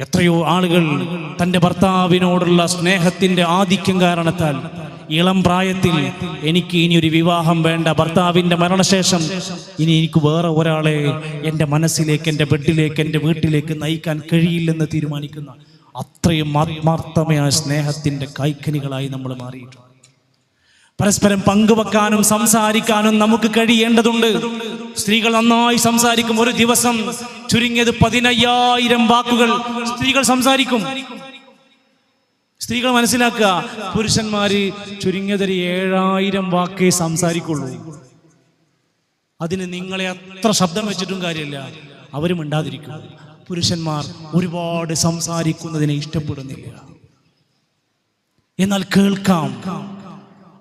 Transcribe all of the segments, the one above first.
എത്രയോ ആളുകൾ തന്റെ ഭർത്താവിനോടുള്ള സ്നേഹത്തിന്റെ ആധിക്യം കാരണത്താൽ ഇളം പ്രായത്തിൽ എനിക്ക് ഇനി ഒരു വിവാഹം വേണ്ട. ഭർത്താവിന്റെ മരണശേഷം ഇനി എനിക്ക് വേറെ ഒരാളെ എന്റെ മനസ്സിലേക്ക് എന്റെ ബെഡിലേക്ക് എന്റെ വീട്ടിലേക്ക് നയിക്കാൻ കഴിയില്ലെന്ന് തീരുമാനിക്കുന്ന അത്രയും ആത്മാർത്ഥമായ സ്നേഹത്തിന്റെ കൈക്കനികളായി നമ്മൾ മാറിയിട്ടുണ്ട്. പരസ്പരം പങ്കുവെക്കാനും സംസാരിക്കാനും നമുക്ക് കഴിയേണ്ടതുണ്ട്. സ്ത്രീകൾ നന്നായി സംസാരിക്കും ഒരു ദിവസം. ചുരുങ്ങിയത് പതിനയ്യായിരം വാക്കുകൾ സ്ത്രീകൾ സംസാരിക്കും. സ്ത്രീകൾ മനസ്സിലാക്കുക പുരുഷന്മാര് ചുരുങ്ങിയതൊരു ഏഴായിരം വാക്കേ സംസാരിക്കുള്ളൂ. അതിന് നിങ്ങളെ അത്ര ശബ്ദം വെച്ചിട്ടും കാര്യമില്ല. അവരും ഉണ്ടാതിരിക്കും പുരുഷന്മാർ ഒരുപാട് സംസാരിക്കുന്നതിനെ ഇഷ്ടപ്പെടുന്നില്ല. എന്നാൽ കേൾക്കാം.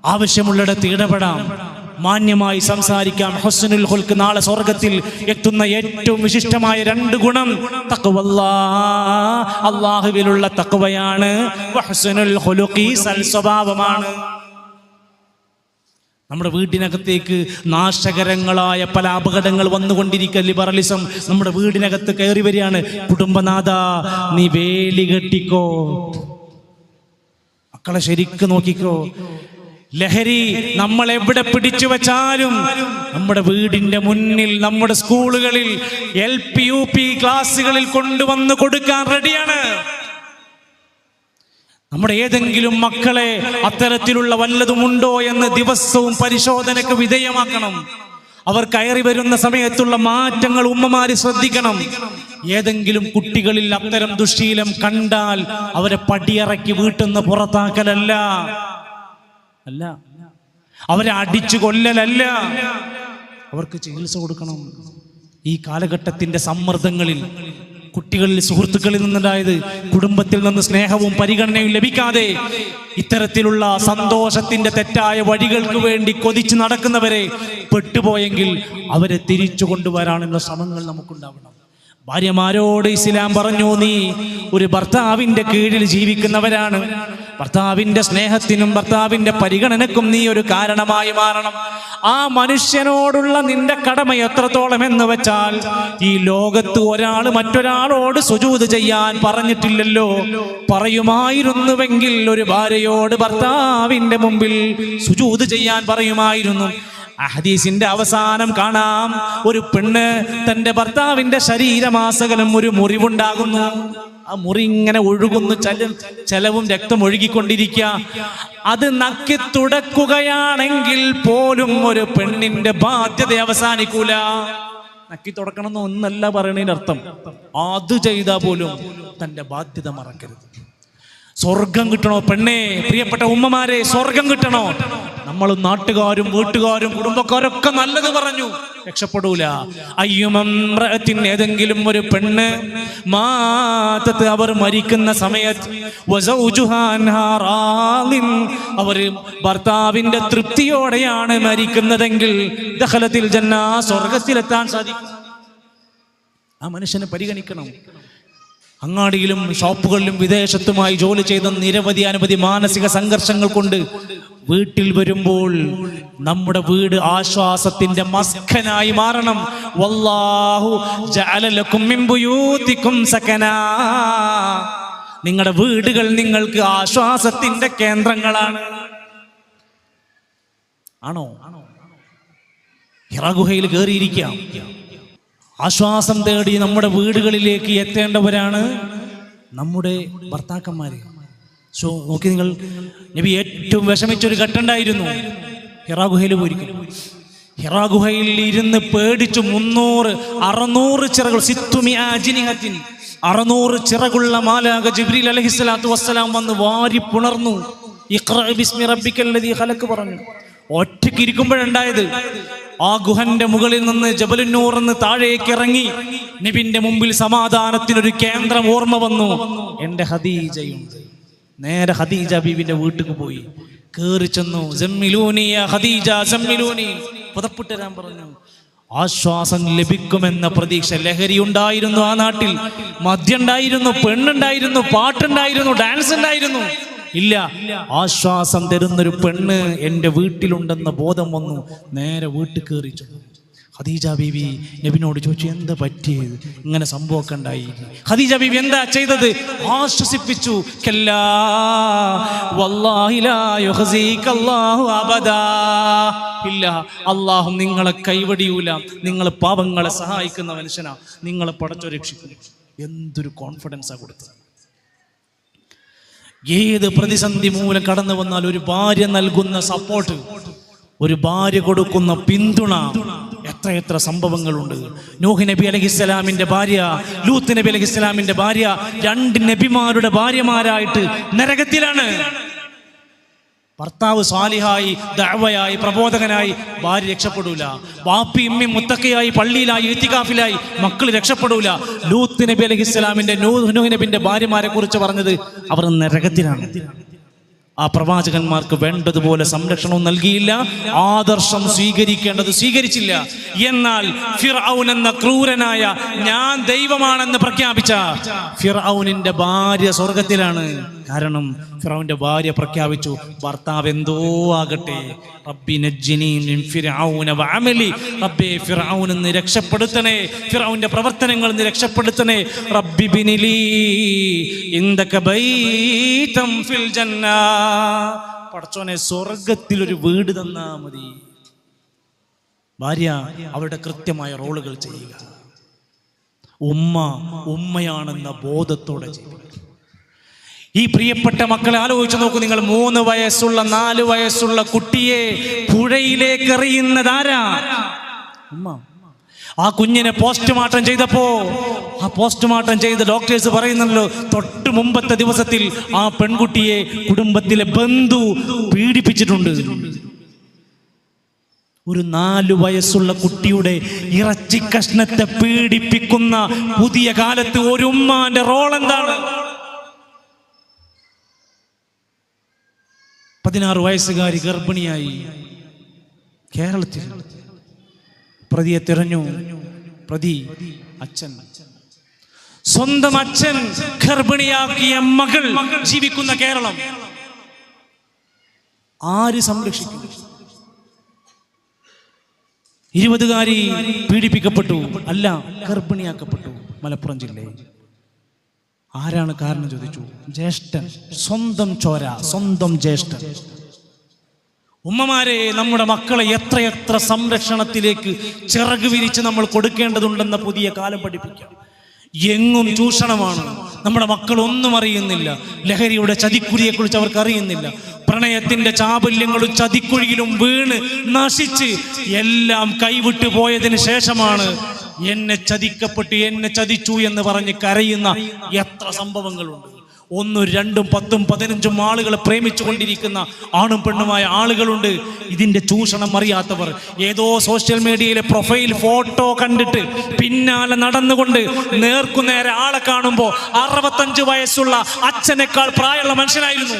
ആവശ്യമുള്ളിടത്ത് ഇടപെടാം. മാന്യമായി സംസാരിക്കാം. ഹുസ്നുൽ ഹുൽക്ക് നാളെ സ്വർഗത്തിൽ എത്തുന്ന ഏറ്റവും വിശിഷ്ടമായ രണ്ട് ഗുണം. അള്ളാഹുവിലുള്ള തക്കവയാണ് സ്വഭാവമാണ്. നമ്മുടെ വീടിനകത്തേക്ക് നാശകരങ്ങളായ പല അപകടങ്ങൾ വന്നുകൊണ്ടിരിക്കുക ലിബറലിസം നമ്മുടെ വീടിനകത്ത് കയറി വരികയാണ്. കുടുംബനാഥ നീ വേലി കെട്ടിക്കോ. മക്കളെ ശരിക്കും നോക്കിക്കോ. ലഹരി നമ്മൾ എവിടെ പിടിച്ചു വെച്ചാലും നമ്മുടെ വീടിന്റെ മുന്നിൽ നമ്മുടെ സ്കൂളുകളിൽ എൽ പി യു പി ക്ലാസ്സുകളിൽ കൊണ്ടുവന്ന് കൊടുക്കാൻ റെഡിയാണ്. നമ്മുടെ ഏതെങ്കിലും മക്കളെ അത്തരത്തിലുള്ള വല്ലതുമുണ്ടോ എന്ന് ദിവസവും പരിശോധനയ്ക്ക് വിധേയമാക്കണം. അവർ കയറി വരുന്ന സമയത്തുള്ള മാറ്റങ്ങൾ ഉമ്മമാര് ശ്രദ്ധിക്കണം. ഏതെങ്കിലും കുട്ടികളിൽ അത്തരം ദുശീലം കണ്ടാൽ അവരെ പടിയിറക്കി വീട്ടിൽ നിന്ന് പുറത്താക്കലല്ല. അല്ല. അവരെ അടിച്ചു കൊല്ലലല്ല. അവർക്ക് ചികിത്സ കൊടുക്കണം. ഈ കാലഘട്ടത്തിന്റെ സമ്മർദ്ദങ്ങളിൽ കുട്ടികളിൽ സുഹൃത്തുക്കളിൽ നിന്നുണ്ടായത് കുടുംബത്തിൽ നിന്ന് സ്നേഹവും പരിഗണനയും ലഭിക്കാതെ ഇത്തരത്തിലുള്ള സന്തോഷത്തിന്റെ തെറ്റായ വഴികൾക്ക് വേണ്ടി കൊതിച്ചു നടക്കുന്നവരെ പെട്ടുപോയെങ്കിൽ അവരെ തിരിച്ചു കൊണ്ടുവരാനുള്ള ശ്രമങ്ങൾ നമുക്കുണ്ടാവണം. ഭാര്യമാരോട് ഇസ്ലാം പറഞ്ഞു നീ ഒരു ഭർത്താവിന്റെ കീഴിൽ ജീവിക്കുന്നവരാണ്. ഭർത്താവിന്റെ സ്നേഹത്തിനും ഭർത്താവിന്റെ പരിഗണനക്കും നീ ഒരു കാരണമായി മാറണം. ആ മനുഷ്യനോടുള്ള നിന്റെ കടമ എത്രത്തോളം എന്ന് വെച്ചാൽ ഈ ലോകത്ത് ഒരാൾ മറ്റൊരാളോട് സുജൂത് ചെയ്യാൻ പറഞ്ഞിട്ടില്ലല്ലോ. പറയുമായിരുന്നുവെങ്കിൽ ഒരു ഭാര്യയോട് ഭർത്താവിന്റെ മുമ്പിൽ സുജൂത് ചെയ്യാൻ പറയുമായിരുന്നു. ഹദീസിന്റെ അവസാനം കാണാം. ഒരു പെണ്ണ് തന്റെ ഭർത്താവിന്റെ ശരീരമാസകലം ഒരു മുറിവുണ്ടാകുന്നു. ആ മുറി ഇങ്ങനെ ഒഴുകുന്നു ചലും ചെലവും രക്തം ഒഴുകിക്കൊണ്ടിരിക്കുക. അത് നക്കി തുടക്കുകയാണെങ്കിൽ പോലും ഒരു പെണ്ണിന്റെ ബാധ്യത അവസാനിക്കൂല. നക്കി തുടക്കണം എന്നൊന്നല്ല പറയണതിന്റെ അർത്ഥം അത് ചെയ്താൽ പോലും തന്റെ ബാധ്യത മറക്കരുത്. സ്വർഗം കിട്ടണോ പെണ്ണേ? പ്രിയപ്പെട്ട ഉമ്മമാരെ സ്വർഗം കിട്ടണോ? നമ്മൾ നാട്ടുകാരും വീട്ടുകാരും കുടുംബക്കാരൊക്കെ നല്ലത് പറഞ്ഞു. രക്ഷപ്പെടൂല. അയ്യുമ്രത്തിന് ഏതെങ്കിലും ഒരു പെണ്ണ് മാത്തത്ത് അവർ മരിക്കുന്ന സമയത്ത് അവർ ഭർത്താവിന്റെ തൃപ്തിയോടെയാണ് മരിക്കുന്നതെങ്കിൽ ദഹലത്തിൽ ജന്ന സ്വർഗത്തിലെത്താൻ സാധിക്കും. ആ മനുഷ്യനെ പരിഗണിക്കണം. അങ്ങാടിയിലും ഷോപ്പുകളിലും വിദേശത്തുമായി ജോലി ചെയ്ത നിരവധി അനവധി മാനസിക സംഘർഷങ്ങൾ കൊണ്ട് വീട്ടിൽ വരുമ്പോൾ നമ്മുടെ വീട് ആശ്വാസത്തിന്റെ മസ്കനായി മാറണം. വല്ലാഹു നിങ്ങളുടെ വീടുകൾ നിങ്ങൾക്ക് ആശ്വാസത്തിന്റെ കേന്ദ്രങ്ങളാണ്. ആണോ? ഹിറ ഗുഹയിൽ കയറിയിരിക്കാം. ആശ്വാസം തേടി നമ്മുടെ വീടുകളിലേക്ക് എത്തേണ്ടവരാണ് നമ്മുടെ ഭർത്താക്കന്മാര്. സോ നോക്കി നിങ്ങൾ നബി ഏറ്റവും വിഷമിച്ചൊരു ഘട്ടമുണ്ടായിരുന്നു. ഹിറാ ഗുഹയിൽ പോയിരിക്കും ഹിറാഗുഹയിൽ ഇരുന്ന് പേടിച്ചു മുന്നൂറ് അറുന്നൂറ് ചിറകൾ. സിത്തുമി അറുന്നൂറ് ചിറകുള്ള മാലാക ജിബ്രീൽ അലഹിസ്ലാത്തു വസ്സലാം വന്ന് വാരി പുണർന്നു. ഇഖ്റ ബിസ്മി ഖലഖ് പറഞ്ഞു. ഒറ്റയ്ക്ക് ഇരിക്കുമ്പോഴുണ്ടായത് ആ ഗുഹന്റെ മുകളിൽ നിന്ന് ജബലുന്നൂർ എന്ന് താഴേക്ക് ഇറങ്ങി നബിന്റെ മുമ്പിൽ സമാധാനത്തിനൊരു കേന്ദ്രം ഓർമ്മ വന്നു. എന്റെ ഹദീജയും നേരെ ഹദീജ ബീവിന്റെ വീട്ടിൽ പോയി. കേറി ചെന്നു. "ജമ്മിലൂനി യാ ഖദീജ ജമ്മിലൂനി. പുതപ്പിട്ട് ഞാൻ പറഞ്ഞു ആശ്വാസം ലഭിക്കുമെന്ന പ്രതീക്ഷ ലഹരി ഉണ്ടായിരുന്നു ആ നാട്ടിൽ. മദ്യണ്ടായിരുന്നു പെണ്ണുണ്ടായിരുന്നു പാട്ടുണ്ടായിരുന്നു ഡാൻസ് ഉണ്ടായിരുന്നു ഇല്ല. ആശ്വാസം തരുന്നൊരു പെണ്ണ് എന്റെ വീട്ടിലുണ്ടെന്ന ബോധം വന്നു. നേരെ വീട്ടിൽ കയറി ചെന്നു. ഖദീജ ബീവി നബിനോട് ചോദിച്ചു എന്താ പറ്റിയത്? ഇങ്ങനെ സംഭവമൊക്കെ ഉണ്ടായി. ഖദീജ ബീവി എന്താ ചെയ്തത്? ആശ്വസിപ്പിച്ചു. ഇല്ല അള്ളാഹു നിങ്ങളെ കൈവടിയൂല. നിങ്ങൾ പാവങ്ങളെ സഹായിക്കുന്ന മനുഷ്യനാ. നിങ്ങളെ പടച്ചു രക്ഷിക്കുന്നു എന്തൊരു കോൺഫിഡൻസാ കൊടുത്തത്. ഏത് പ്രതിസന്ധി മൂലം കടന്നു വന്നാൽ ഒരു ഭാര്യ നൽകുന്ന സപ്പോർട്ട് ഒരു ഭാര്യ കൊടുക്കുന്ന പിന്തുണ. എത്ര എത്ര സംഭവങ്ങളുണ്ട്. നൂഹ് നബി അലഹിസ്സലാമിന്റെ ഭാര്യ ലൂത്ത് നബി അലഹിസ്സലാമിന്റെ ഭാര്യ രണ്ട് നബിമാരുടെ ഭാര്യമാരായിട്ട് നരകത്തിലാണ്. ഭർത്താവ് സ്വാലിഹായി ദഴവയായി പ്രബോധകനായി ഭാര്യ രക്ഷപ്പെടൂല. വാപ്പി ഇമ്മി മുത്തക്കയായി പള്ളിയിലായി ഇത്തികാഫിലായി മക്കൾ രക്ഷപ്പെടൂല. ലൂത്ത് നബി അലഹി ഇസ്ലാമിന്റെ നൂഹ് നബിന്റെ ഭാര്യമാരെ കുറിച്ച് പറഞ്ഞത് അവർ നരകത്തിലാണ്. ആ പ്രവാചകന്മാർക്ക് വേണ്ടതുപോലെ സംരക്ഷണവും നൽകിയില്ല ആദർശം സ്വീകരിക്കേണ്ടത് സ്വീകരിച്ചില്ല. എന്നാൽ ഫിർഔൻ എന്ന ക്രൂരനായ ഞാൻ ദൈവമാണെന്ന് പ്രഖ്യാപിച്ച ഫിർഔനിന്റെ ഭാര്യ സ്വർഗത്തിലാണ് കാരണം ഫിറോന്റെ ഭാര്യ പ്രഖ്യാപിച്ചു ഭർത്താവ് എന്തോ ആകട്ടെ. റബ്ബി ഫിർഔനിൽ നിന്ന് രക്ഷപ്പെടുത്തണേ. ഫിറൌന്റെ പ്രവർത്തനങ്ങൾ നിന്ന് രക്ഷപ്പെടുത്തണേ. റബ്ബി ബിനിലി ഇന്ദക ബൈതം ഫിൽ ജന്ന. പടച്ചോനെ സ്വർഗത്തിൽ ഒരു വീട് തന്നാ മതി. ഭാര്യ അവരുടെ കൃത്യമായ റോളുകൾ ചെയ്യുക. ഉമ്മ ഉമ്മയാണെന്ന ബോധത്തോടെ ചെയ്യുക ഈ പ്രിയപ്പെട്ട മക്കളെ ആലോചിച്ച് നോക്കൂ. നിങ്ങൾ മൂന്ന് വയസ്സുള്ള നാല് വയസ്സുള്ള കുട്ടിയെ പുഴയിലേക്ക് എറിയുന്നതാരാ? ആ കുഞ്ഞിനെ പോസ്റ്റ്മോർട്ടം ചെയ്തപ്പോ ആ പോസ്റ്റ്മോർട്ടം ചെയ്ത ഡോക്ടേഴ്സ് പറയുന്നല്ലോ തൊട്ട് മുമ്പത്തെ ദിവസത്തിൽ ആ പെൺകുട്ടിയെ കുടുംബത്തിലെ ബന്ധു പീഡിപ്പിച്ചിട്ടുണ്ട്. ഒരു നാലു വയസ്സുള്ള കുട്ടിയുടെ ഇറച്ചി കഷ്ണത്തെ പീഡിപ്പിക്കുന്ന പുതിയ കാലത്ത് ഒരു ഉമ്മാന്റെ റോൾ എന്താണ്? പതിനാറ് വയസ്സുകാരി ഗർഭിണിയായി. കേരളത്തിൽ പ്രതിയെ തിരഞ്ഞു. പ്രതി അച്ഛൻ. സ്വന്തം അച്ഛൻ ഗർഭിണിയാക്കിയ മകൾ ജീവിക്കുന്ന കേരളം. ആര് സംരക്ഷിക്കും? ഇരുപതുകാരി പീഡിപ്പിക്കപ്പെട്ടു. അല്ല ഗർഭിണിയാക്കപ്പെട്ടു മലപ്പുറം ജില്ലയിൽ. ആരാണ് കാരണം ചോദിച്ചു? ജ്യേഷ്ഠൻ. സ്വന്തം ചോര സ്വന്തം ജ്യേഷ്ഠൻ. ഉമ്മമാരെ നമ്മുടെ മക്കളെ എത്രയെത്ര സംരക്ഷണത്തിലേക്ക് ചിറക് വിരിച്ച് നമ്മൾ കൊടുക്കേണ്ടതുണ്ടെന്ന പുതിയ കാലം പഠിപ്പിക്കാം. എങ്ങും ചൂഷണമാണ്. നമ്മുടെ മക്കൾ ഒന്നും അറിയുന്നില്ല. ലഹരിയുടെ ചതിക്കുഴിയെ കുറിച്ച് അവർക്ക് അറിയുന്നില്ല. പ്രണയത്തിന്റെ ചാബല്യങ്ങളും ചതിക്കുഴിയിലും വീണ് നശിച്ച് എല്ലാം കൈവിട്ടു പോയതിന് ശേഷമാണ് എന്നെ ചതിക്കപ്പെട്ട് എന്നെ ചതിച്ചു എന്ന് പറഞ്ഞ് കരയുന്ന എത്ര സംഭവങ്ങളുണ്ട്. ഒന്നും രണ്ടും പത്തും പതിനഞ്ചും ആളുകളെ പ്രേമിച്ചു കൊണ്ടിരിക്കുന്ന ആണും പെണ്ണുമായ ആളുകളുണ്ട്. ഇതിന്റെ ചൂഷണം അറിയാത്തവർ. ഏതോ സോഷ്യൽ മീഡിയയിലെ പ്രൊഫൈൽ ഫോട്ടോ കണ്ടിട്ട് പിന്നാലെ നടന്നുകൊണ്ട് നേർക്കുനേരെ ആളെ കാണുമ്പോൾ അറുപത്തഞ്ച് വയസ്സുള്ള അച്ഛനേക്കാൾ പ്രായമുള്ള മനുഷ്യനായിരുന്നു.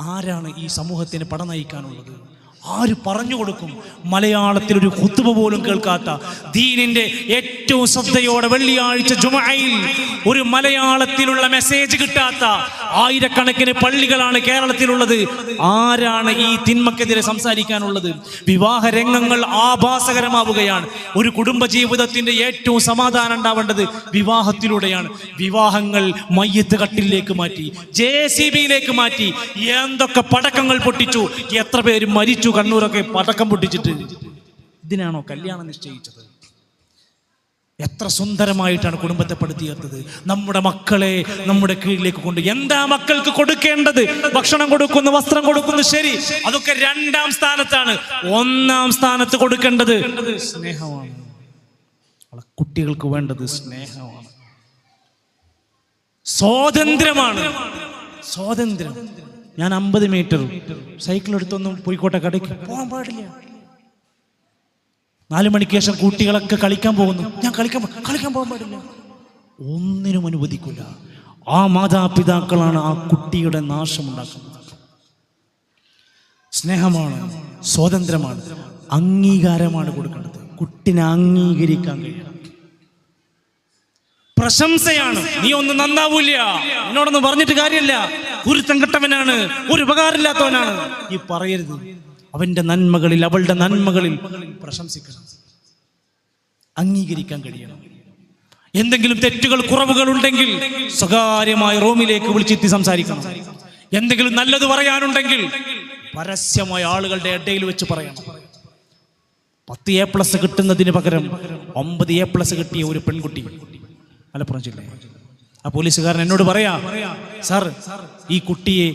ആരാണ് ഈ സമൂഹത്തിന് പട നയിക്കാനുള്ളത്? ആര് പറഞ്ഞു കൊടുക്കും? മലയാളത്തിൽ ഒരു കുത്തുബ പോലും കേൾക്കാത്ത ദീനിന്റെ ഏറ്റവും ശ്രദ്ധയോടെ വെള്ളിയാഴ്ച ജുമയിൽ ഒരു മലയാളത്തിലുള്ള മെസ്സേജ് കിട്ടാത്ത ആയിരക്കണക്കിന് പള്ളികളാണ് കേരളത്തിലുള്ളത്. ആരാണ് ഈ തിന്മക്കെതിരെ സംസാരിക്കാനുള്ളത്? വിവാഹ രംഗങ്ങൾ ആഭാസകരമാവുകയാണ്. ഒരു കുടുംബ ജീവിതത്തിന്റെ ഏറ്റവും സമാധാനം ഉണ്ടാവേണ്ടത് വിവാഹത്തിലൂടെയാണ്. വിവാഹങ്ങൾ മയ്യത്ത് കട്ടിലേക്ക് മാറ്റി ജെ സി ബിയിലേക്ക് മാറ്റി. എന്തൊക്കെ പടക്കങ്ങൾ പൊട്ടിച്ചു എത്ര പേര് മരിച്ചു കണ്ണൂരൊക്കെ പടക്കം പൊട്ടിച്ചിട്ട് ഇതിനാണോ കല്യാണം നിശ്ചയിച്ചത്? എത്ര സുന്ദരമായിട്ടാണ് കുടുംബത്തെ പടുത്തിയെത്തത് നമ്മുടെ മക്കളെ നമ്മുടെ കീഴിലേക്ക് കൊണ്ട് എന്താ മക്കൾക്ക് കൊടുക്കേണ്ടത്? ഭക്ഷണം കൊടുക്കുന്നു വസ്ത്രം കൊടുക്കുന്നു ശരി. അതൊക്കെ രണ്ടാം സ്ഥാനത്താണ്. ഒന്നാം സ്ഥാനത്ത് കൊടുക്കേണ്ടത് സ്നേഹമാണ്. കുട്ടികൾക്ക് വേണ്ടത് സ്നേഹമാണ്. സ്വാതന്ത്ര്യമാണ്. സ്വാതന്ത്ര്യം. ഞാൻ അമ്പത് മീറ്റർ സൈക്കിൾ എടുത്തൊന്നും പോയിക്കോട്ടെ കടയ്ക്ക്. പോകാൻ പാടില്ല. നാല് മണിക്ക് ശേഷം കുട്ടികളൊക്കെ കളിക്കാൻ പോകുന്നു. ഞാൻ കളിക്കാൻ കളിക്കാൻ പോകാൻ പാടില്ല. ഒന്നിനും അനുവദിക്കില്ല ആ മാതാപിതാക്കളാണ് ആ കുട്ടിയുടെ നാശം ഉണ്ടാക്കുന്നത് സ്നേഹമാണ് സ്വാതന്ത്ര്യമാണ് അംഗീകാരമാണ് കൊടുക്കേണ്ടത്. കുട്ടിനെ അംഗീകരിക്കാൻ കഴിയണം. പ്രശംസയാണ്. നീ ഒന്നും നന്നാവൂല എന്നോടൊന്നും പറഞ്ഞിട്ട് കാര്യമില്ല. കുരുത്തം കെട്ടവനാണ് ഒരു ഉപകാരമില്ലാത്തവനാണ്. ഈ പറയരുത്. അവന്റെ നന്മകളിൽ അവളുടെ നന്മകളിൽ പ്രശംസിക്കണം. അംഗീകരിക്കാൻ കഴിയണം. എന്തെങ്കിലും തെറ്റുകൾ കുറവുകൾ ഉണ്ടെങ്കിൽ സ്വകാര്യമായ റൂമിലേക്ക് വിളിച്ചെത്തി സംസാരിക്കണം. എന്തെങ്കിലും നല്ലത് പറയാനുണ്ടെങ്കിൽ പരസ്യമായ ആളുകളുടെ ഇടയിൽ വെച്ച് പറയണം. പത്ത് എ പ്ലസ് കിട്ടുന്നതിന് പകരം ഒമ്പത് എ പ്ലസ് കിട്ടിയ ഒരു പെൺകുട്ടി. മലപ്പുറം ജില്ല ആ പോലീസുകാരൻ എന്നോട് പറയാ സാർ ഈ കുട്ടിയെ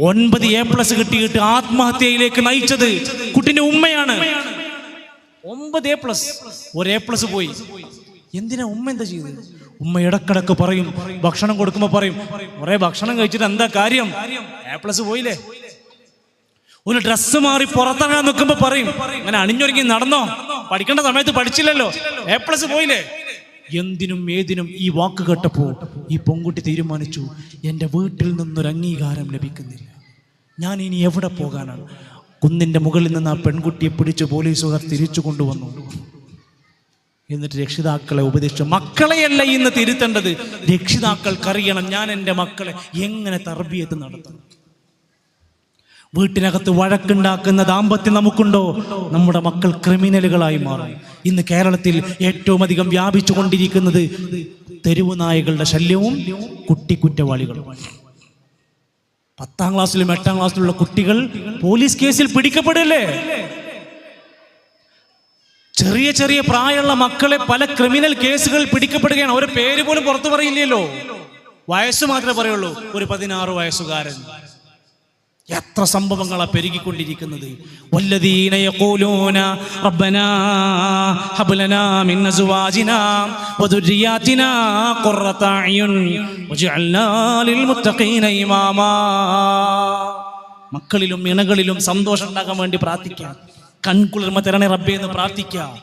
ഒൻപത് എ പ്ലസ് കിട്ടിയിട്ട് ആത്മഹത്യയിലേക്ക് നയിച്ചത് കുട്ടിന്റെ ഉമ്മയാണ്. ഒമ്പത് എ പ്ലസ് ഒരു എ പ്ലസ് പോയി. എന്തിനാ ഉമ്മ എന്താ ചെയ്തത്? ഉമ്മ ഇടക്കിടക്ക് പറയും ഭക്ഷണം കൊടുക്കുമ്പോ പറയും കുറെ ഭക്ഷണം കഴിച്ചിട്ട് എന്താ കാര്യം? എ പ്ലസ് പോയില്ലേ? ഒരു ഡ്രസ്സ് മാറി പുറത്തിറങ്ങാൻ നിൽക്കുമ്പോ പറയും അങ്ങനെ അണിഞ്ഞൊരുങ്ങി നടന്നോ? പഠിക്കേണ്ട സമയത്ത് പഠിച്ചില്ലല്ലോ? എ പ്ലസ് പോയില്ലേ? എന്തിനും ഏതിനും ഈ വാക്ക് കേട്ടപ്പോൾ ഈ പെൺകുട്ടി തീരുമാനിച്ചു എന്റെ വീട്ടിൽ നിന്നൊരു അംഗീകാരം ലഭിക്കുന്നില്ല. ഞാൻ ഇനി എവിടെ പോകാനാണ്? കുന്നിന്റെ മുകളിൽ നിന്ന് ആ പെൺകുട്ടിയെ പിടിച്ച് പോലീസുകാർ തിരിച്ചു കൊണ്ടുവന്നു. എന്നിട്ട് രക്ഷിതാക്കളെ ഉപദേശിച്ചു മക്കളെയല്ല ഇന്ന് തിരുത്തേണ്ടത്. രക്ഷിതാക്കൾക്കറിയണം ഞാൻ എന്റെ മക്കളെ എങ്ങനെ തർബിയത്ത് നടത്തണം? വീട്ടിനകത്ത് വഴക്കുണ്ടാക്കുന്ന ദാമ്പത്യം നമുക്കുണ്ടോ? നമ്മുടെ മക്കൾ ക്രിമിനലുകളായി മാറും. ഇന്ന് കേരളത്തിൽ ഏറ്റവും അധികം വ്യാപിച്ചു കൊണ്ടിരിക്കുന്നത് തെരുവു നായകളുടെ ശല്യവും കുട്ടിക്കുറ്റവാളികളും. പത്താം ക്ലാസ്സിലും എട്ടാം ക്ലാസ്സിലുള്ള കുട്ടികൾ പോലീസ് കേസിൽ പിടിക്കപ്പെടല്ലേ? ചെറിയ ചെറിയ പ്രായമുള്ള മക്കളെ പല ക്രിമിനൽ കേസുകളിൽ പിടിക്കപ്പെടുകയാണ്. അവരെ പേര് പോലും പുറത്തു പറയില്ലല്ലോ. വയസ്സ് മാത്രമേ പറയുള്ളൂ. ഒരു പതിനാറ് വയസ്സുകാരൻ. എത്ര സംഭവങ്ങളാ പെരുകിക്കൊണ്ടിരിക്കുന്നത്? വല്ലദീന യഖൂലൂന റബ്ബനാ ഹബ്ലനാ മിൻ ഖുർറത ലിൽ മുത്തഖീന ഇമാമാ. മക്കളിലും ഇണകളിലും സന്തോഷം ഉണ്ടാകാൻ വേണ്ടി പ്രാർത്ഥിക്കാം. കൺകുളിർമ തരണേ റബ്ബേ എന്ന് പ്രാർത്ഥിക്കുക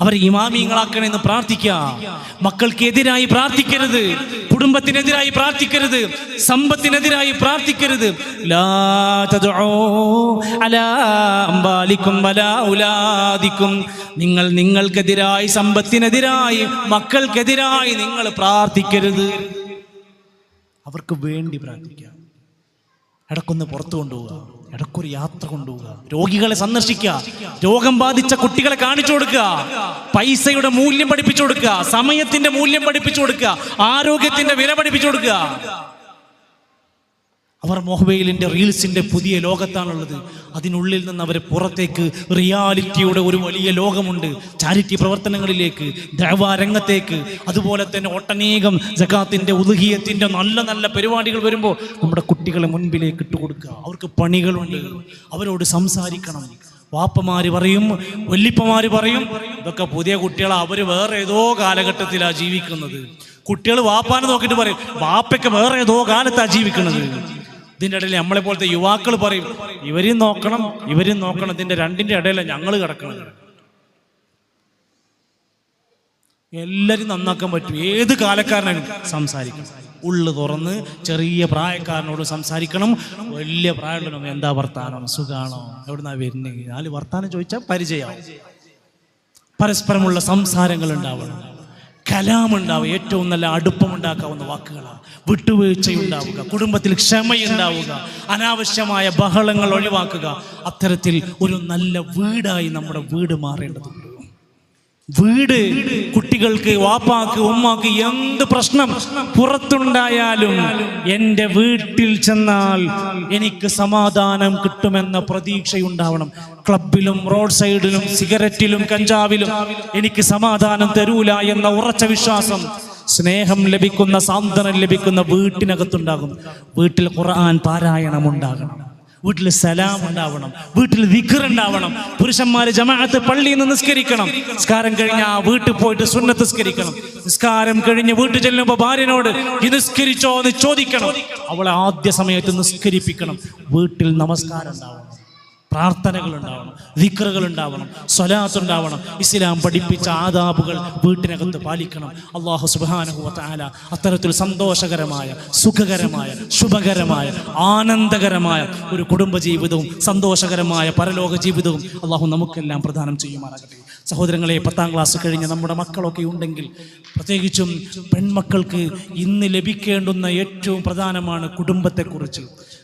അവരെ ഇമാമിയങ്ങളാക്കണമെന്ന് പ്രാർത്ഥിക്കാം മക്കൾക്കെതിരായി പ്രാർത്ഥിക്കരുത്. കുടുംബത്തിനെതിരായി പ്രാർത്ഥിക്കരുത്. സമ്പത്തിനെതിരായി പ്രാർത്ഥിക്കരുത്. നിങ്ങൾ നിങ്ങൾക്കെതിരായി സമ്പത്തിനെതിരായി മക്കൾക്കെതിരായി നിങ്ങൾ പ്രാർത്ഥിക്കരുത്. അവർക്ക് വേണ്ടി പ്രാർത്ഥിക്കാം. ഇടക്കൊന്ന് പുറത്തു കൊണ്ടുപോവുക. ഇടക്കൊരു യാത്ര കൊണ്ടുപോവുക. രോഗികളെ സന്ദർശിക്കുക. രോഗം ബാധിച്ച കുട്ടികളെ കാണിച്ചു കൊടുക്കുക. പൈസയുടെ മൂല്യം പഠിപ്പിച്ചു കൊടുക്കുക. സമയത്തിന്റെ മൂല്യം പഠിപ്പിച്ചു കൊടുക്കുക. ആരോഗ്യത്തിന്റെ വില പഠിപ്പിച്ചു കൊടുക്കുക. അവർ മൊബൈലിന്റെ റീൽസിന്റെ പുതിയ ലോകത്താണുള്ളത്. അതിനുള്ളിൽ നിന്ന് അവരെ പുറത്തേക്ക് റിയാലിറ്റിയുടെ ഒരു വലിയ ലോകമുണ്ട്. ചാരിറ്റി പ്രവർത്തനങ്ങളിലേക്ക് ദേവാരംഗത്തേക്ക് അതുപോലെ തന്നെ ഒട്ടനേകം ജക്കാത്തിന്റെ ഉദുഹീയത്തിന്റെ നല്ല നല്ല പരിപാടികൾ വരുമ്പോൾ നമ്മുടെ കുട്ടികളെ മുൻപിലേക്ക് ഇട്ടുകൊടുക്കുക അവർക്ക് പണികളുണ്ട്. അവരോട് സംസാരിക്കണം. വാപ്പമാര് പറയും വല്ലിപ്പമാര് പറയും ഇതൊക്കെ പുതിയ കുട്ടികളെ. അവർ വേറെ ഏതോ കാലഘട്ടത്തിലാണ് ജീവിക്കുന്നത്. കുട്ടികൾ വാപ്പാനെ നോക്കിയിട്ട് പറയും വാപ്പയ്ക്ക് വേറെ ഏതോ കാലത്താണ് ജീവിക്കുന്നത്. ഇതിന്റെ ഇടയിൽ നമ്മളെ പോലത്തെ യുവാക്കൾ പറയും ഇവരും നോക്കണം ഇവരും നോക്കണം. ഇതിന്റെ രണ്ടിന്റെ ഇടയിലാണ് ഞങ്ങൾ കിടക്കണം എല്ലാരും നന്നാക്കാൻ പറ്റും. ഏത് കാലക്കാരനും സംസാരിക്കണം ഉള്ളു തുറന്ന് ചെറിയ പ്രായക്കാരനോട് സംസാരിക്കണം. വലിയ പ്രായമുള്ള എന്താ വർത്താനം? സുഖാണോ? എവിടുന്നാ വരുന്നത് നാല് വർത്താനം ചോദിച്ചാൽ പരിചയമാവും. പരസ്പരമുള്ള സംസാരങ്ങൾ ഉണ്ടാവണം. കലാമുണ്ടാവുക. ഏറ്റവും നല്ല അടുപ്പമുണ്ടാക്കാവുന്ന വാക്കുകളാണ് വിട്ടുവീഴ്ചയുണ്ടാവുക. കുടുംബത്തിൽ ക്ഷമയുണ്ടാവുക. അനാവശ്യമായ ബഹളങ്ങൾ ഒഴിവാക്കുക. അത്തരത്തിൽ ഒരു നല്ല വീടായി നമ്മുടെ വീട് മാറേണ്ടതുണ്ട്. വീട് കുട്ടികൾക്ക് വാപ്പാക്ക് ഉമ്മാക്ക് എന്ത് പ്രശ്നം? പുറത്തുണ്ടായാലും എന്റെ വീട്ടിൽ ചെന്നാൽ എനിക്ക് സമാധാനം കിട്ടുമെന്ന പ്രതീക്ഷയുണ്ടാവണം. ക്ലബിലും റോഡ് സൈഡിലും സിഗരറ്റിലും കഞ്ചാവിലും എനിക്ക് സമാധാനം തരൂല എന്ന ഉറച്ച വിശ്വാസം സ്നേഹം ലഭിക്കുന്ന സാന്ത്വനം ലഭിക്കുന്ന വീട്ടിനകത്തുണ്ടാകും. വീട്ടിൽ ഖുർആൻ പാരായണം ഉണ്ടാകണം വീട്ടിൽ സലാം ഉണ്ടാവണം വീട്ടിൽ ഉണ്ടാവണം പുരുഷന്മാർ ജമാഅത്ത് പള്ളിയിൽ നിന്ന് നിസ്കരിക്കണം. നിസ്കാരം കഴിഞ്ഞ് ആ വീട്ടിൽ പോയിട്ട് സുന്നത്ത് നിസ്കരിക്കണം. നിസ്കാരം കഴിഞ്ഞ് വീട്ടിൽ ചെല്ലുമ്പോൾ ഭാര്യനോട് നിസ്കരിച്ചോ? എന്ന് ചോദിക്കണം. അവളെ ആദ്യ സമയത്ത് നിസ്കരിപ്പിക്കണം. വീട്ടിൽ നമസ്കാരം ഉണ്ടാവണം. പ്രാർത്ഥനകൾ ഉണ്ടാവണം വിക്രകൾ ഉണ്ടാവണം സ്വലാത്ത് ഉണ്ടാവണം ഇസ്ലാം പഠിപ്പിച്ച ആദാബുകൾ വീട്ടിനകത്ത് പാലിക്കണം. അള്ളാഹു സുബാനുഭവത്താല അത്തരത്തിൽ സന്തോഷകരമായ സുഖകരമായ ശുഭകരമായ ആനന്ദകരമായ ഒരു കുടുംബജീവിതവും സന്തോഷകരമായ പരലോക ജീവിതവും അള്ളാഹു നമുക്കെല്ലാം പ്രദാനം ചെയ്യുമാറാകട്ടെ. സഹോദരങ്ങളെ പത്താം ക്ലാസ് കഴിഞ്ഞ് നമ്മുടെ മക്കളൊക്കെ ഉണ്ടെങ്കിൽ പ്രത്യേകിച്ചും പെൺമക്കൾക്ക് ഇന്ന് ലഭിക്കേണ്ടുന്ന ഏറ്റവും പ്രധാനമാണ് കുടുംബത്തെക്കുറിച്ച്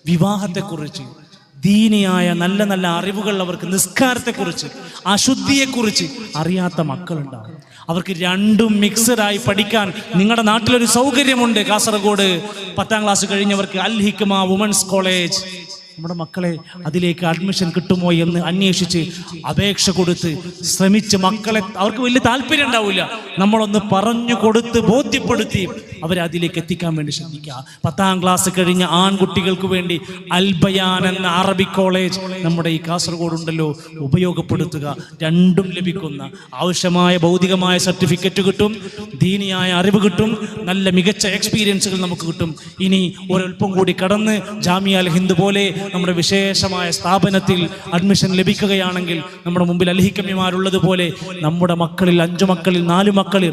വിവാഹത്തെക്കുറിച്ച്. ദീനിയായ നല്ല നല്ല അറിവുകൾ അവർക്ക് നിസ്കാരത്തെക്കുറിച്ച് അശുദ്ധിയെക്കുറിച്ച് അറിയാത്ത മക്കളുണ്ടാവും. അവർക്ക് രണ്ടും മിക്സഡായി പഠിക്കാൻ നിങ്ങളുടെ നാട്ടിലൊരു സൗകര്യമുണ്ട് കാസർഗോഡ്. പത്താം ക്ലാസ് കഴിഞ്ഞവർക്ക് അൽ ഹിക്മ വുമൻസ് കോളേജ്. നമ്മുടെ മക്കളെ അതിലേക്ക് അഡ്മിഷൻ കിട്ടുമോ എന്ന് അന്വേഷിച്ച് അപേക്ഷ കൊടുത്ത് ശ്രമിച്ച് മക്കളെ അവർക്ക് വലിയ താല്പര്യം ഉണ്ടാവില്ല. നമ്മളൊന്ന് പറഞ്ഞു കൊടുത്ത് ബോധ്യപ്പെടുത്തി അവരെ അതിലേക്ക് എത്തിക്കാൻ വേണ്ടി ശ്രദ്ധിക്കുക. പത്താം ക്ലാസ് കഴിഞ്ഞ ആൺകുട്ടികൾക്ക് വേണ്ടി അൽബയാൻ എന്ന അറബി കോളേജ് നമ്മുടെ ഈ കാസർഗോഡ് ഉണ്ടല്ലോ ഉപയോഗപ്പെടുത്തുക. രണ്ടും ലഭിക്കുന്ന ആവശ്യമായ ഭൗതികമായ സർട്ടിഫിക്കറ്റ് കിട്ടും ദീനിയായ അറിവ് കിട്ടും നല്ല മികച്ച എക്സ്പീരിയൻസുകൾ നമുക്ക് കിട്ടും. ഇനി ഒരൽപ്പം കൂടി കടന്ന് ജാമിയ ഹിന്ദ് പോലെ നമ്മുടെ വിശേഷമായ സ്ഥാപനത്തിൽ അഡ്മിഷൻ ലഭിക്കുകയാണെങ്കിൽ നമ്മുടെ മുമ്പിൽ അൽഹിക്കമ്യമാരുള്ളതുപോലെ നമ്മുടെ മക്കളിൽ അഞ്ചു മക്കളിൽ നാല് മക്കളിൽ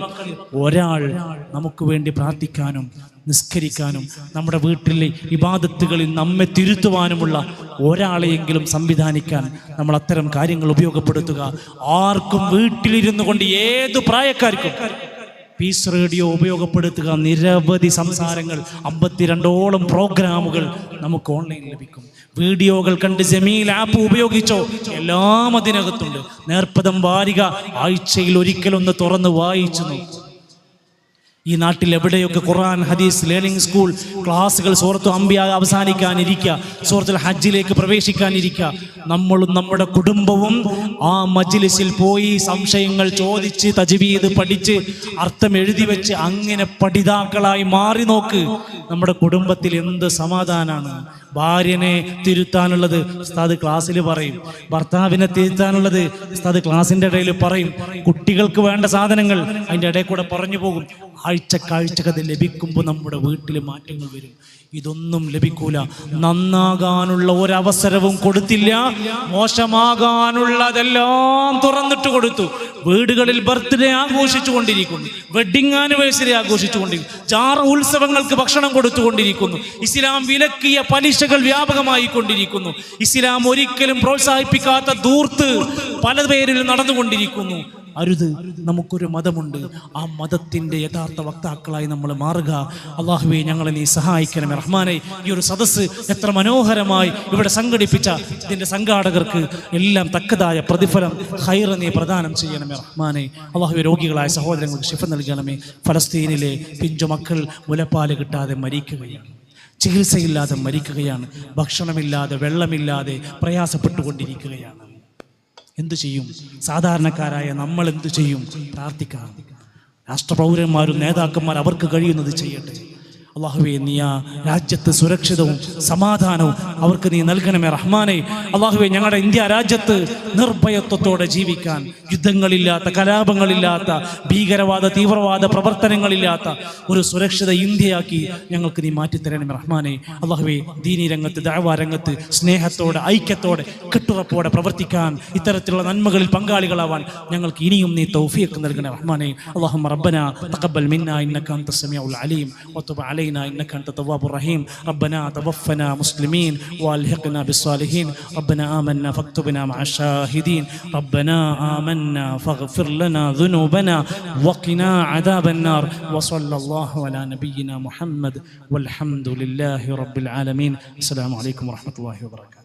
ഒരാൾ നമുക്ക് വേണ്ടി പ്രാർത്ഥിക്കാനും നിസ്കരിക്കാനും നമ്മുടെ വീട്ടിലെ ഇബാദത്തുകളിൽ നമ്മെ തിരുത്തുവാനുമുള്ള ഒരാളെയെങ്കിലും സംവിധാനിക്കാൻ നമ്മൾ അത്തരം കാര്യങ്ങൾ ഉപയോഗപ്പെടുത്തുക. ആർക്കും വീട്ടിലിരുന്നു കൊണ്ട് ഏത് പ്രായക്കാർക്കും പീസ് റേഡിയോ ഉപയോഗപ്പെടുത്തുക. നിരവധി സംസാരങ്ങൾ അമ്പത്തിരണ്ടോളം പ്രോഗ്രാമുകൾ നമുക്ക് ഓൺലൈനിൽ ലഭിക്കും. വീഡിയോകൾ കണ്ട് ജമീൽ ആപ്പ് ഉപയോഗിച്ചോ? എല്ലാം അതിനകത്തുണ്ട്. നേർപ്പദം വാരിക ആഴ്ചയിൽ ഒരിക്കലൊന്ന് തുറന്ന് വായിച്ചു നോക്കും. ഈ നാട്ടിൽ എവിടെയൊക്കെ ഖുർആൻ ഹദീസ് ലേണിംഗ് സ്കൂൾ ക്ലാസ്സുകൾ സൂറത്ത് അമ്പിയ അവസാനിക്കാനിരിക്കുക സൂറത്തുൽ ഹജ്ജിലേക്ക് പ്രവേശിക്കാനിരിക്കുക നമ്മളും നമ്മുടെ കുടുംബവും ആ മജ്ലിസിൽ പോയി സംശയങ്ങൾ ചോദിച്ച് തജ്വീദ് പഠിച്ച് അർത്ഥം എഴുതി വെച്ച് അങ്ങനെ പഠിതാക്കളായി മാറി നോക്ക്. നമ്മുടെ കുടുംബത്തിൽ എന്ത് സമാധാനമാണ് ഭാര്യനെ തിരുത്താനുള്ളത് ഉസ്താദ് ക്ലാസ്സിൽ പറയും. ഭർത്താവിനെ തിരുത്താനുള്ളത് ഉസ്താദ് ക്ലാസ്സിന്റെ ഇടയിൽ പറയും. കുട്ടികൾക്ക് വേണ്ട സാധനങ്ങൾ അതിന്റെ ഇടയിൽ കൂടെ പറഞ്ഞു പോകും. ആഴ്ചക്കാഴ്ചക്കത് ലഭിക്കുമ്പോൾ നമ്മുടെ വീട്ടിൽ മാറ്റങ്ങൾ വരും. ഇതൊന്നും ലഭിക്കൂല. നന്നാകാനുള്ള ഒരവസരവും കൊടുത്തില്ല. മോശമാകാനുള്ളതെല്ലാം തുറന്നിട്ട് കൊടുത്തു. വീടുകളിൽ ബർത്ത്ഡേ ആഘോഷിച്ചു കൊണ്ടിരിക്കുന്നു. വെഡിങ് ആനിവേഴ്സറി ആഘോഷിച്ചു കൊണ്ടിരിക്കുന്നു. ചാറ് ഉത്സവങ്ങൾക്ക് ഭക്ഷണം കൊടുത്തുകൊണ്ടിരിക്കുന്നു ഇസ്ലാം വിലക്കിയ പലിശകൾ വ്യാപകമായി കൊണ്ടിരിക്കുന്നു. ഇസ്ലാം ഒരിക്കലും പ്രോത്സാഹിപ്പിക്കാത്ത ദൂർത്ത് പല പേരിൽ നടന്നുകൊണ്ടിരിക്കുന്നു. അരുത്. നമുക്കൊരു മതമുണ്ട്. ആ മതത്തിന്റെ യഥാർത്ഥ വക്താക്കളായി നമ്മൾ മാറുക. അള്ളാഹുവെ ഞങ്ങളെ നീ സഹായിക്കണമേ. റഹ്മാനെ ഈ ഒരു സദസ്സ് എത്ര മനോഹരമായി ഇവിടെ സംഘടിപ്പിച്ച ഇതിന്റെ സംഘാടകർക്ക് എല്ലാം തക്കതായ പ്രതിഫലം ഹൈറ നീ പ്രദാനം ചെയ്യണമേ. റഹ്മാനെ അള്ളാഹുവെ രോഗികളായ സഹോദരങ്ങൾക്ക് ശിഫ നൽകണമേ. ഫലസ്തീനിലെ പിഞ്ചു മക്കൾ മുലപ്പാൽ കിട്ടാതെ മരിക്കുകയാണ്. ചികിത്സയില്ലാതെ മരിക്കുകയാണ്. ഭക്ഷണമില്ലാതെ വെള്ളമില്ലാതെ പ്രയാസപ്പെട്ടുകൊണ്ടിരിക്കുകയാണ്. എന്തു ചെയ്യും? സാധാരണക്കാരായ നമ്മൾ എന്തു ചെയ്യും? പ്രാർത്ഥിക്കാം. രാഷ്ട്രപൗരന്മാരും നേതാക്കന്മാർ അവർക്ക് കഴിയുന്നത് ചെയ്യട്ടെ. അള്ളാഹുവെ നീ ആ രാജ്യത്ത് സുരക്ഷിതവും സമാധാനവും അവർക്ക് നീ നൽകണമേ റഹ്മാനെ. അള്ളാഹുവെ ഞങ്ങളുടെ ഇന്ത്യ രാജ്യത്ത് നിർഭയത്വത്തോടെ ജീവിക്കാൻ യുദ്ധങ്ങളില്ലാത്ത കലാപങ്ങളില്ലാത്ത ഭീകരവാദ തീവ്രവാദ പ്രവർത്തനങ്ങളില്ലാത്ത ഒരു സുരക്ഷിത ഇന്ത്യയാക്കി ഞങ്ങൾക്ക് നീ മാറ്റിത്തരണമേ റഹ്മാനെ. അള്ളാഹുവെ ദീനി രംഗത്ത് ദാവാരംഗത്ത് സ്നേഹത്തോടെ ഐക്യത്തോടെ കെട്ടുറപ്പോടെ പ്രവർത്തിക്കാൻ ഇത്തരത്തിലുള്ള നന്മകളിൽ പങ്കാളികളാവാൻ ഞങ്ങൾക്ക് ഇനിയും നീ തൗഫിയൊക്കെ നൽകണേ റഹ്മാനെ. അള്ളാഹു റബ്ബന തക്കബൽ മിന്ന ഇന്നക്കാൻ തസ്സമിയ അലീം ഒത്തുബ അലൈ علينا إنك أنت التواب الرحيم. ربنا توفنا مسلمين والحقنا بالصالحين. ربنا آمنا فاكتبنا مع الشاهدين. ربنا آمنا فاغفر لنا ذنوبنا وقنا عذاب النار. وصلى الله على نبينا محمد والحمد لله رب العالمين. السلام عليكم ورحمة الله وبركاته.